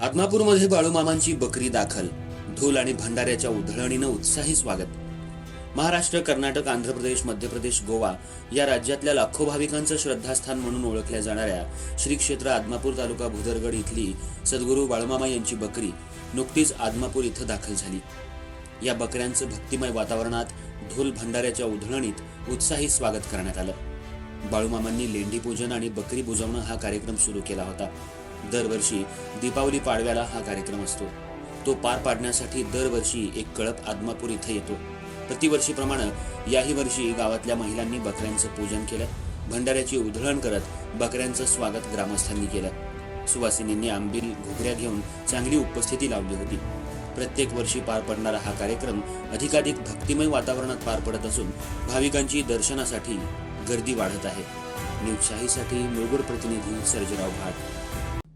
आदमापूरमध्ये बाळूमामांची बकरी दाखल. धूल आणि भंडाऱ्याच्या उधळणीनं उत्साही स्वागत. महाराष्ट्र कर्नाटक आंध्र प्रदेश मध्य प्रदेश गोवा या राज्यातल्या लाखो भाविकांचं श्रद्धास्थान म्हणून ओळखल्या जाणाऱ्या श्री क्षेत्र आदमापूर तालुका भुदरगड इथली सद्गुरू बाळूमामा यांची बकरी नुकतीच आदमापूर इथं दाखल झाली. या बकऱ्यांचं भक्तिमय वातावरणात ढोल भंडाऱ्याच्या उधळणीत उत्साही स्वागत करण्यात आलं. बाळूमामांनी लेंडी पूजन आणि बकरी बुजवणं हा कार्यक्रम सुरू केला होता. दरवर्षी दीपावली पाडव्याला हा कार्यक्रम असतो. तो पार पाडण्यासाठी दरवर्षी एक कळप आदमापूर इथे येतो. प्रतिवर्षीप्रमाणे याही वर्षी गावातल्या महिलांनी बकऱ्यांचं पूजन केलं. भंडाऱ्याची उधळण करत बकऱ्यांचं स्वागत ग्रामस्थांनी केलं. सुवासिनींनी आंबील घुगऱ्या घेऊन चांगली उपस्थिती लावली होती. प्रत्येक वर्षी पार पडणारा हा कार्यक्रम अधिकाधिक भक्तिमय वातावरणात पार पडत असून भाविकांची दर्शनासाठी गर्दी वाढत आहे. न्यूज शाहीसाठी मुळगुड प्रतिनिधी सर्जराव भाट.